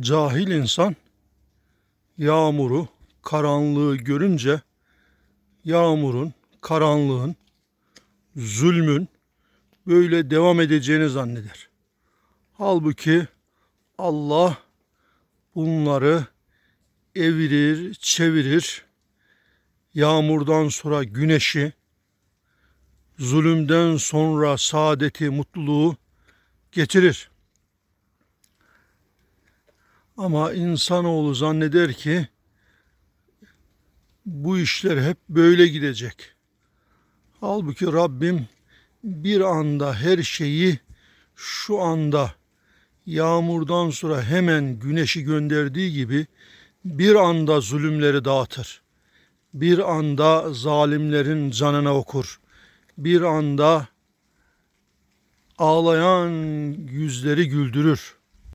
Cahil insan yağmuru, karanlığı görünce yağmurun, karanlığın, zulmün böyle devam edeceğini zanneder. Halbuki Allah bunları evirir, çevirir. Yağmurdan sonra güneşi, zulümden sonra saadeti, mutluluğu getirir. Ama insanoğlu zanneder ki bu işler hep böyle gidecek. Halbuki Rabbim bir anda her şeyi şu anda yağmurdan sonra hemen güneşi gönderdiği gibi bir anda zulümleri dağıtır. Bir anda zalimlerin canına okur. Bir anda ağlayan yüzleri güldürür.